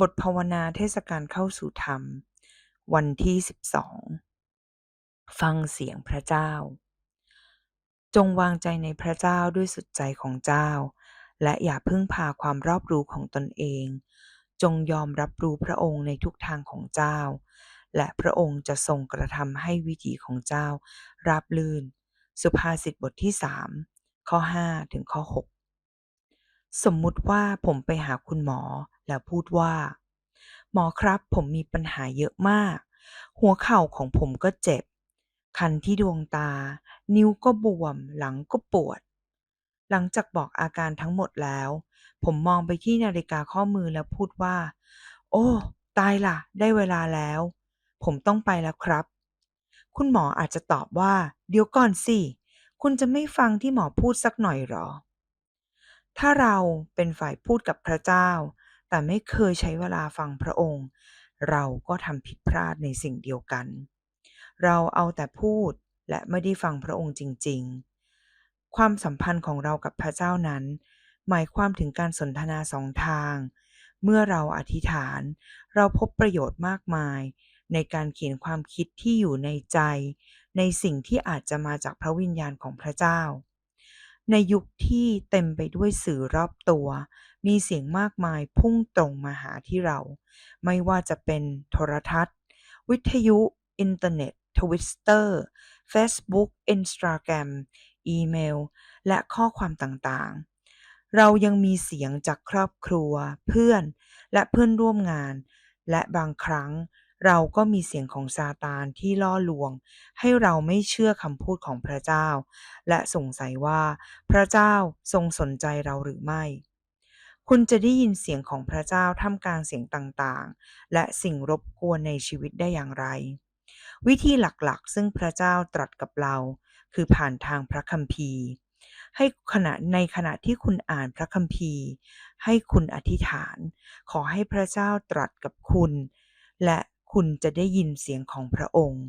บทภาวนาเทศกาลเข้าสู่ธรรม วันที่ 12 ฟังเสียงพระเจ้า จงวางใจในพระเจ้าด้วยสุดใจของเจ้า และอย่าพึ่งพาความรอบรู้ของตนเอง จงยอมรับรู้พระองค์ในทุกทางของเจ้า และพระองค์จะทรงกระทำให้วิถีของเจ้า ราบลื่น สุภาษิตบทที่ 3 ข้อ 5 ถึงข้อ 6 สมมุติว่าผมไปหาคุณหมอ แล้วพูดว่า หมอครับผมมีปัญหาเยอะมาก หัวเข่าของผมก็เจ็บ คันที่ดวงตา นิ้วก็บวม หลังก็ปวด หลังจากบอกอาการทั้งหมดแล้ว ผมมองไปที่นาฬิกาข้อมือแล้วพูดว่า โอ้ ตายล่ะได้เวลาแล้ว ผมต้องไปแล้วครับ คุณหมออาจจะตอบว่า เดี๋ยวก่อนสิ คุณจะไม่ฟังที่หมอพูดสักหน่อยหรอถ้าเราเป็นฝ่ายพูดกับพระเจ้า แต่ไม่เคยใช้เวลาฟังพระองค์ เราก็ทำผิดพลาดในสิ่งเดียวกัน เราเอาแต่พูดและไม่ได้ฟังพระองค์จริง ๆ ความสัมพันธ์ของเรากับพระเจ้านั้น หมายความถึงการสนทนาสองทาง เมื่อเราอธิษฐาน เราพบประโยชน์มากมาย ในการเขียนความคิดที่อยู่ในใจ ในสิ่งที่อาจจะมาจากพระวิญญาณของพระเจ้า ในยุคที่เต็มไปด้วยสื่อรอบตัว มีเสียงมากมายพุ่งตรงมาหาที่เรา ไม่ว่าจะเป็นโทรทัศน์ วิทยุ อินเทอร์เน็ต ทวิตเตอร์เฟซบุ๊กอินสตาแกรมอีเมล และข้อความต่างๆ เรายังมีเสียงจากครอบครัว เพื่อน และเพื่อนร่วมงาน และบางครั้ง เราก็มีเสียงของซาตานที่ล่อลวง ให้เราไม่เชื่อคำพูดของพระเจ้า และสงสัยว่าพระเจ้าทรงสนใจเราหรือไม่ คุณจะได้ยินเสียงของพระเจ้าท่ามกลางเสียงต่างๆ และสิ่งรบกวนในชีวิตได้อย่างไร วิธีหลักๆ ซึ่งพระเจ้าตรัสกับเรา คือผ่านทางพระคัมภีร์ ให้ขณะในขณะที่คุณอ่านพระคัมภีร์ ให้คุณอธิษฐาน ขอให้พระเจ้าตรัสกับคุณ และ คุณจะได้ยินเสียงของพระองค์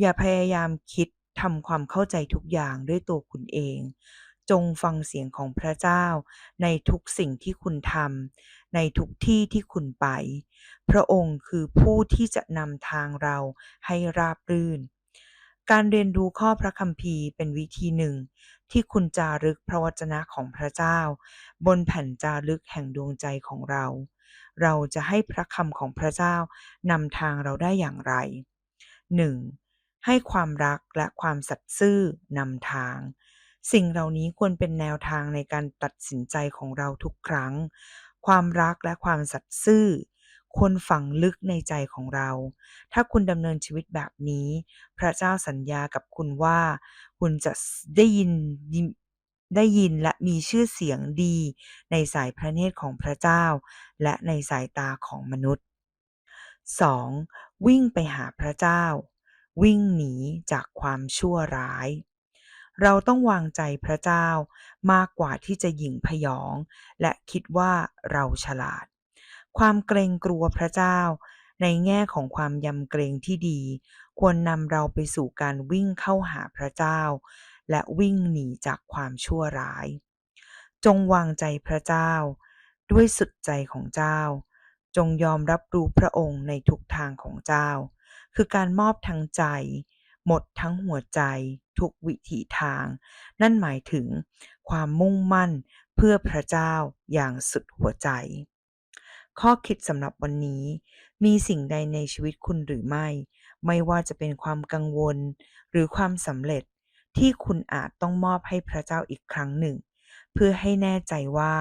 อย่าพยายามคิดทำความเข้าใจทุกอย่างด้วยตัวคุณเอง จงฟังเสียงของพระเจ้า ในทุกสิ่งที่คุณทำในทุกที่ที่คุณไป พระองค์คือผู้ที่จะนำทางเราให้ราบรื่น การเรียนรู้ข้อพระคัมภีร์เป็นวิธีหนึ่ง ที่คุณจารึกพระวจนะของพระเจ้า บนแผ่นจารึกแห่งดวงใจของเรา เราจะให้พระคำของพระเจ้านำทางเราได้อย่างไร 1. ให้ความรักและความสัตย์ซื่อนำทาง สิ่งเหล่านี้ควรเป็นแนวทางในการตัดสินใจของเราทุกครั้ง ความรักและความสัตย์ซื่อ ควรฝังลึกในใจของเรา ถ้าคุณดำเนินชีวิตแบบนี้ พระเจ้าสัญญากับคุณว่า คุณจะได้ยินได้ยินและมีชื่อเสียงดี ในสายพระเนตรของพระเจ้า และในสายตาของมนุษย์ 2. วิ่งไปหาพระเจ้า วิ่งหนีจากความชั่วร้าย เราต้องวางใจพระเจ้ามากกว่าที่จะหยิ่งพยอง และคิดว่าเราฉลาด ความเกรงกลัวพระเจ้า ในแง่ของความยำเกรงที่ดี ควรนำเราไปสู่การวิ่งเข้าหาพระเจ้า และวิ่งหนีจากความชั่วร้าย จงวางใจพระเจ้า ด้วยสุดใจของเจ้า จงยอมรับรู้พระองค์ในทุกทางของเจ้า คือการมอบทั้งใจ หมดทั้งหัวใจ ทุกวิถีทาง นั่นหมายถึงความมุ่งมั่นเพื่อพระเจ้าอย่างสุดหัวใจ ข้อคิดสำหรับวันนี้ มีสิ่งใดในชีวิตคุณหรือไม่ ไม่ว่าจะเป็นความกังวล หรือความสำเร็จที่คุณอาจต้องมอบให้พระเจ้าอีกครั้งหนึ่ง เพื่อให้แน่ใจว่า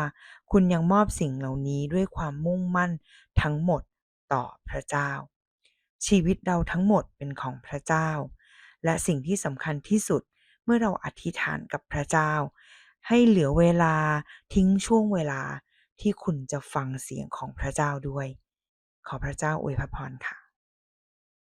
คุณยังมอบสิ่งเหล่านี้ด้วยความมุ่งมั่นทั้งหมดต่อพระเจ้า ชีวิตเราทั้งหมดเป็นของพระเจ้า และสิ่งที่สำคัญที่สุดเมื่อเราอธิษฐานกับพระเจ้า ให้เหลือเวลาทิ้งช่วงเวลา ที่คุณจะฟังเสียงของพระเจ้าด้วย ขอพระเจ้าอวยพรค่ะ